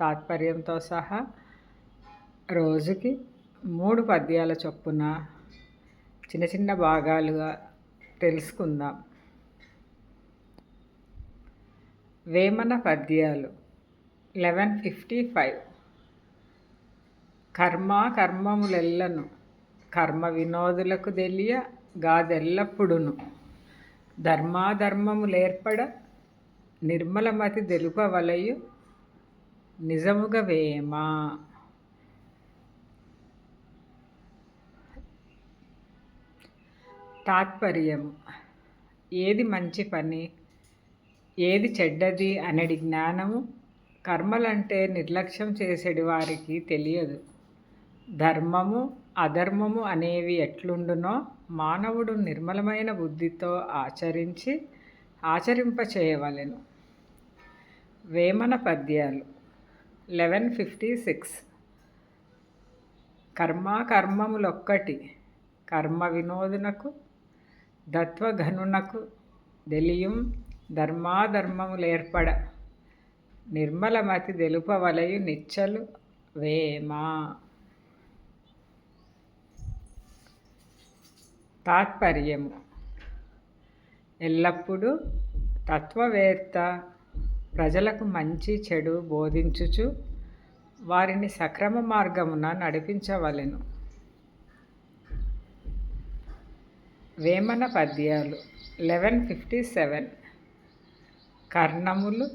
తాత్పర్యంతో సహా రోజుకి మూడు పద్యాల చొప్పున చిన్న చిన్న భాగాలుగా తెలుసుకుందాం. వేమన పద్యాలు లెవెన్ ఫిఫ్టీ ఫైవ్. కర్మ కర్మములెల్లను కర్మ వినోదులకు తెలియ గాదెల్లప్పుడును. ధర్మాధర్మములేర్పడ నిర్మలమతి తెలుపవలయు నిజముగా వేయమా తాత్పర్యం. ఏది మంచి పని ఏది చెడ్డది అనేది జ్ఞానము కర్మలంటే నిర్లక్ష్యం చేసేటి వారికి తెలియదు. ధర్మము అధర్మము అనేవి ఎట్లుండునో మానవుడు నిర్మలమైన బుద్ధితో ఆచరించి ఆచరింప చేయవలెను వేమన పద్యాలు. Eleven fifty six. కర్మ కర్మములొక్కటి కర్మ వినోదునకు దత్వఘనునకు దెలియం ధర్మాధర్మములేర్పడ నిర్మలమతి తెలుపవలయు నిచ్చలు వేమా. తాత్పర్యము. ఎల్లప్పుడూ తత్వవేత్త ప్రజలకు మంచి చెడు బోధించుచు వారిని సక్రమ మార్గమున నడిపించవలెను. వేమన పద్యాలు లెవెన్ ఫిఫ్టీ సెవెన్. కర్ణములు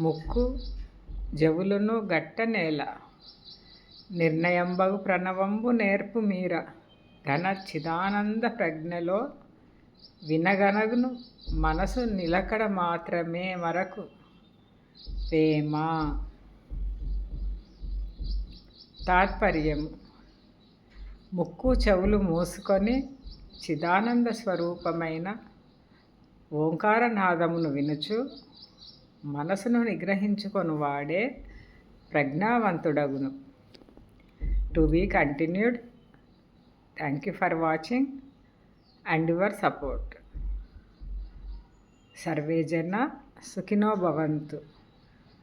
ముక్కు జవులును గట్ట నేల. నిర్ణయంబగు ప్రణవంబు నేర్పు మీర. ఘన చిదానంద ప్రజ్ఞలో వినగనగును మనసు నిలకడ మాత్రమే మరకు. ప్రేమ తాత్పర్యం ముక్కు చెవులు మూసుకొని చిదానంద స్వరూపమైన ఓంకారనాదమును వినుచు మనసును నిగ్రహించుకొని వాడే ప్రజ్ఞావంతుడగును. To be continued. Thank you for watching and your support. Survey జన సుఖినో భవంతు.